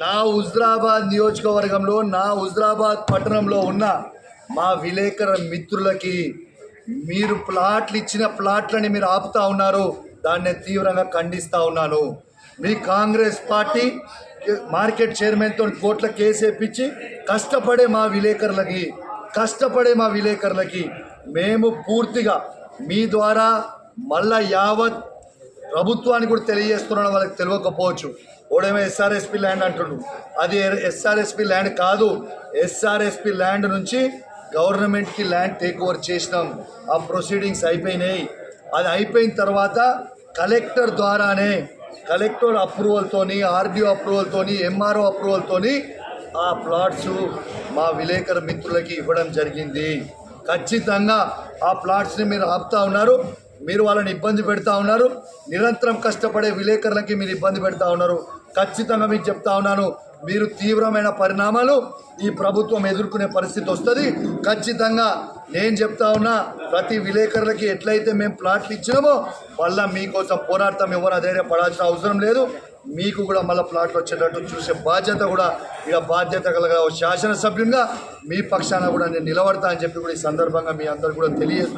నా హుజరాబాద్ నియోజకవర్గంలో నా హుజరాబాద్ పట్టణంలో ఉన్న మా విలేకర మిత్రులకి మీరు ప్లాట్లు ఇచ్చిన ప్లాట్లని మీరు ఆపుతా ఉన్నారు. దాన్ని తీవ్రంగా ఖండిస్తా ఉన్నాను. మీ కాంగ్రెస్ పార్టీ మార్కెట్ చైర్మన్తో కోట్ల కేసు వేపించి కష్టపడే మా విలేకరులకి కష్టపడే మా విలేకరులకి మేము పూర్తిగా మీ ద్వారా మళ్ళా యావత్ ప్రభుత్వానికి కూడా తెలియజేస్తున్నాడు వాళ్ళకి తెలియకపోవచ్చు. ఓడేమో ఎస్ఆర్ఎస్పి ల్యాండ్ అంటుండు. అది ఎస్ఆర్ఎస్పి ల్యాండ్ కాదు. ఎస్ఆర్ఎస్పి ల్యాండ్ నుంచి గవర్నమెంట్కి ల్యాండ్ టేక్ ఓవర్ చేసినాం. ఆ ప్రొసీడింగ్స్ అయిపోయినాయి. అది అయిపోయిన తర్వాత కలెక్టర్ ద్వారానే కలెక్టర్ అప్రూవల్తోని ఆర్డీఓ అప్రూవల్తోని ఎంఆర్ఓ అప్రూవల్తోని ఆ ప్లాట్స్ మా విలేకరు మిత్రులకి ఇవ్వడం జరిగింది. ఖచ్చితంగా ఆ ప్లాట్స్ని మీరు ఆపుతా ఉన్నారు. మీరు వాళ్ళని ఇబ్బంది పెడతా ఉన్నారు. నిరంతరం కష్టపడే విలేకరులకి మీరు ఇబ్బంది పెడతా ఉన్నారు. ఖచ్చితంగా మీకు చెప్తా ఉన్నాను. మీరు తీవ్రమైన పరిణామాలు ఈ ప్రభుత్వం ఎదుర్కొనే పరిస్థితి వస్తుంది. ఖచ్చితంగా నేను చెప్తా ఉన్నా ప్రతి విలేకరులకి ఎట్లయితే మేము ప్లాట్లు ఇచ్చినామో మళ్ళీ మీకోసం పోరాటం ఎవరు ధైర్యపడాల్సిన అవసరం లేదు. మీకు కూడా మళ్ళీ ప్లాట్లు వచ్చేటట్టు చూసే బాధ్యత కూడా ఇక బాధ్యత కలగ శాసనసభ్యునిగా మీ పక్షాన కూడా నేను నిలబడతా అని చెప్పి కూడా ఈ సందర్భంగా మీ అందరు కూడా తెలియజేస్తున్నాను